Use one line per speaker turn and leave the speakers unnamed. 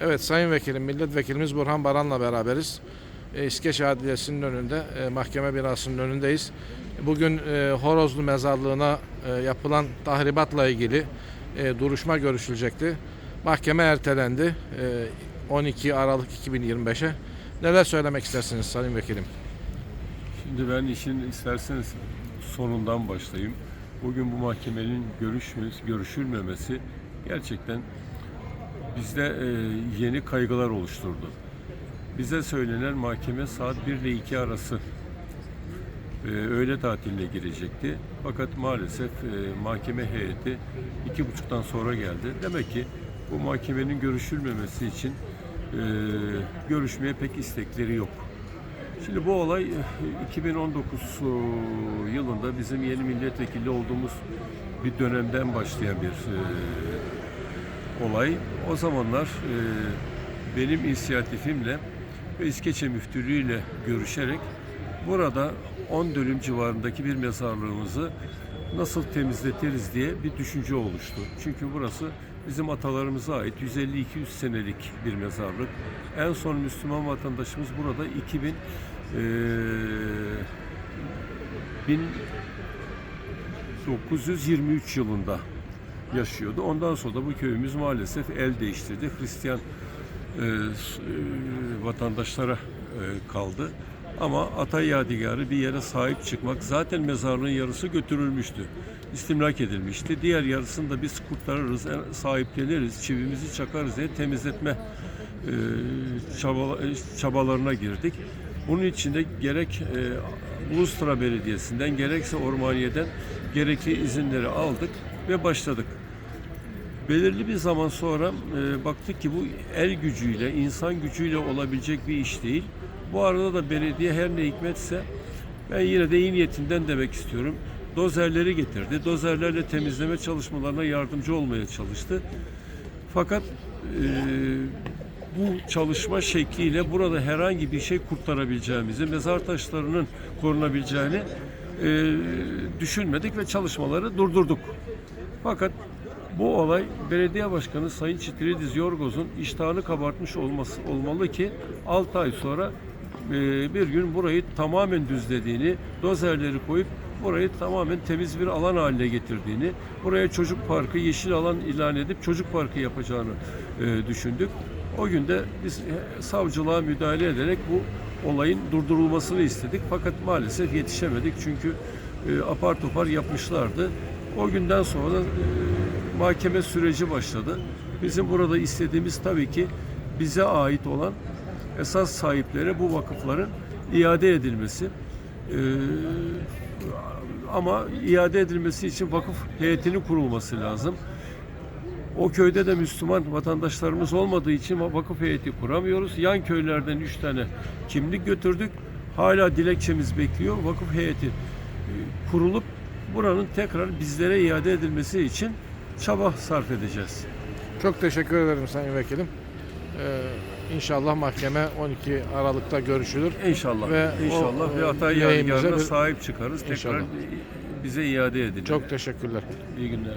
Evet Sayın Vekilim, Milletvekilimiz Burhan Baran'la beraberiz. E, İskeç Adliyesi'nin önünde, e, mahkeme binasının önündeyiz. Bugün e, Horozlu Mezarlığı'na e, yapılan tahribatla ilgili duruşma görüşülecekti. Mahkeme ertelendi e, 12 Aralık 2025'e. Neler söylemek istersiniz Sayın Vekilim?
Şimdi ben işin isterseniz sonundan başlayayım. Bugün bu mahkemenin görüşmesi, görüşülmemesi gerçekten bizde e, yeni kaygılar oluşturdu. Bize söylenen mahkeme saat 1 ile 2 arası e, öğle tatiline girecekti. Fakat maalesef e, mahkeme heyeti iki buçuktan sonra geldi. Demek ki bu mahkemenin görüşülmemesi için e, görüşmeye pek istekleri yok. Şimdi bu olay e, 2019 yılında bizim yeni milletvekili olduğumuz bir dönemden başlayan bir e, olay. O zamanlar e, benim inisiyatifimle ve İskeçe Müftülüğü görüşerek burada 10 dönüm civarındaki bir mezarlığımızı nasıl temizletiriz diye bir düşünce oluştu. Çünkü burası bizim atalarımıza ait 150-200 senelik bir mezarlık. En son Müslüman vatandaşımız burada 2000 eee 1923 yılında yaşıyordu. Ondan sonra da bu köyümüz maalesef el değiştirdi. Hristiyan e, e, vatandaşlara e, kaldı. Ama ata yadigarı bir yere sahip çıkmak zaten mezarlığın yarısı götürülmüştü. İstimlak edilmişti. Diğer yarısını da biz kurtarırız, en- sahipleniriz, çivimizi çakarız diye temizletme e, çaba- e, çabalarına girdik. Bunun için de gerek e, Ulustra Belediyesi'nden gerekse Ormaniye'den gerekli izinleri aldık ve başladık. Belirli bir zaman sonra e, baktık ki bu el gücüyle, insan gücüyle olabilecek bir iş değil. Bu arada da belediye her ne hikmetse ben yine de iyi niyetinden demek istiyorum. Dozerleri getirdi. Dozerlerle temizleme çalışmalarına yardımcı olmaya çalıştı. Fakat e, bu çalışma şekliyle burada herhangi bir şey kurtarabileceğimizi, mezar taşlarının korunabileceğini e, düşünmedik ve çalışmaları durdurduk. Fakat bu olay belediye başkanı Sayın Çitilidiz Yorgoz'un iştahını kabartmış olması olmalı ki 6 ay sonra e, bir gün burayı tamamen düzlediğini, dozerleri koyup burayı tamamen temiz bir alan haline getirdiğini, buraya çocuk parkı, yeşil alan ilan edip çocuk parkı yapacağını e, düşündük. O gün de biz e, savcılığa müdahale ederek bu olayın durdurulmasını istedik. Fakat maalesef yetişemedik çünkü e, apar topar yapmışlardı. O günden sonra da e, mahkeme süreci başladı. Bizim burada istediğimiz tabii ki bize ait olan esas sahiplere bu vakıfların iade edilmesi. E, ama iade edilmesi için vakıf heyetinin kurulması lazım. O köyde de Müslüman vatandaşlarımız olmadığı için vakıf heyeti kuramıyoruz. Yan köylerden üç tane kimlik götürdük. Hala dilekçemiz bekliyor. Vakıf heyeti e, kurulup buranın tekrar bizlere iade edilmesi için çaba sarf edeceğiz.
Çok teşekkür ederim Sayın Vekilim. Ee, inşallah mahkeme 12 Aralık'ta görüşülür.
İnşallah.
Ve
İnşallah
o,
ve
dileğimize
Yadigarı'na
bir-
sahip çıkarız. Tekrar
İnşallah.
bize iade edilir.
Çok teşekkürler.
iyi günler.